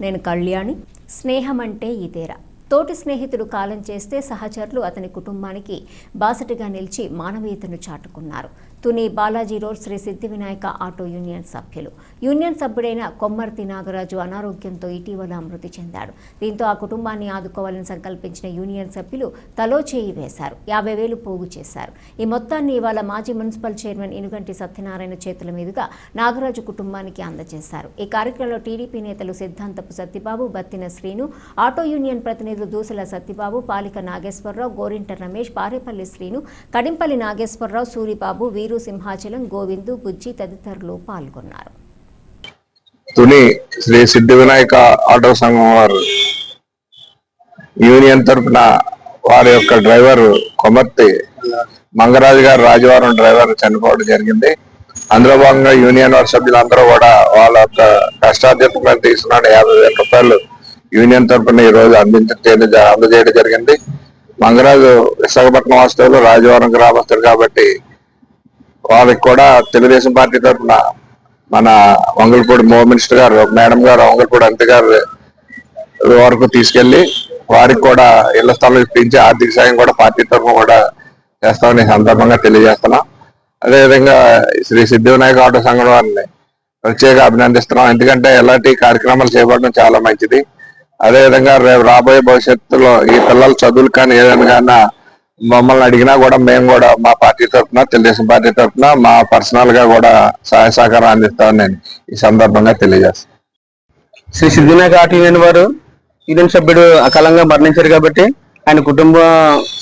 నేను కళ్యాణి. స్నేహం అంటే ఇదేరా తోటి స్నేహితుడు కాలం చేస్తే సహచరులు అతని కుటుంబానికి బాసటిగా నిలిచి మానవీయతను చాటుకున్నారు. Tuni Balaji road Sri Siddhi Vinayaka auto union సభ్యులు. యూనియన్ సభ్యుడైన కొమ్మర్తి నాగరాజు అనారోగ్యంతో ఇటీవల మృతి చెందాడు. దీంతో ఆ కుటుంబాన్ని ఆదుకోవాలని సంకల్పించిన యూనియన్ సభ్యులు తలో చేయి వేశారు. యాభై వేలు పోగు చేశారు. ఈ మొత్తాన్ని ఇవాళ మాజీ మున్సిపల్ చైర్మన్ ఇనుగంటి సత్యనారాయణ చేతుల మీదుగా నాగరాజు కుటుంబానికి అందజేశారు. ఈ కార్యక్రమంలో టీడీపీ నేతలు సిద్ధాంతపు సత్యబాబు బత్తిన శ్రీను ఆటో యూనియన్ ప్రతినిధులు దూసల సత్యబాబు పాలిక నాగేశ్వరరావు గోరింట రమేష్ పారేపల్లి శ్రీను కడింపల్లి నాగేశ్వరరావు సూరిబాబు వీరు సింహాచలం గోవిందు గుజ్జి తదితరులు పాల్గొన్నారు. తుని శ్రీ సిద్ధి వినాయక ఆటో సంఘం వారు యూనియన్ తరపున వారి యొక్క డ్రైవర్ కొమర్తి మంగరాజు గారు రాజవారం డ్రైవర్ చనిపోవడం జరిగింది. అందులో భాగంగా యూనియన్ వారి సభ్యులందరూ కూడా వాళ్ళ యొక్క కష్టార్జితం తీసుకున్న యాభై వేల రూపాయలు యూనియన్ తరపున ఈ రోజు అందించడం అందజేయడం జరిగింది. మంగరాజు విశాఖపట్నం వాస్తవులు రాజవారం గ్రామస్తులు కాబట్టి వాళ్ళకి కూడా తెలుగుదేశం పార్టీ తరఫున మన వంగల్పూడి మో మినిస్టర్ గారు మేడం గారు వంగల్పూడి అంత గారు వరకు తీసుకెళ్ళి వారికి కూడా ఇళ్ళ స్థలం ఇప్పించి ఆర్థిక సాయం కూడా పార్టీ తరఫున కూడా చేస్తామని సందర్భంగా తెలియజేస్తున్నాం. అదేవిధంగా శ్రీ సిద్ధివినాయక ఆటో సంఘం వారిని ప్రత్యేక అభినందిస్తున్నాం. ఎందుకంటే ఎలాంటి కార్యక్రమాలు చేపట్టడం చాలా మంచిది. అదేవిధంగా రేపు రాబోయే భవిష్యత్తులో ఈ పిల్లల చదువులు కానీ ఏదైనా కానీ మమ్మల్ని అడిగినా కూడా మేము కూడా మా పార్టీ తరఫున తెలుగుదేశం పార్టీ తరఫున మా పర్సనల్గా కూడా సహాయ సహకారం అందిస్తామని నేను ఈ సందర్భంగా తెలియజేస్తాను శ్రీ సిద్ధినాయక ఆర్ట్ యూనియన్ వారు యూనియన్ సభ్యుడు అకాలంగా మరణించారు కాబట్టి ఆయన కుటుంబ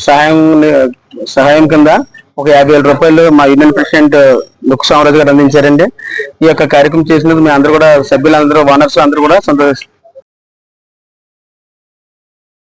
సహాయం సహాయం కింద ఒక యాభై వేల రూపాయలు మా యూనియన్ ప్రెసిడెంట్ లుక్ సామరాజు గారు అందించారండి. ఈ యొక్క కార్యక్రమం చేసినందుకు మీ అందరూ కూడా సభ్యులందరూ ఓనర్స్ అందరూ కూడా సంతోషిస్తారు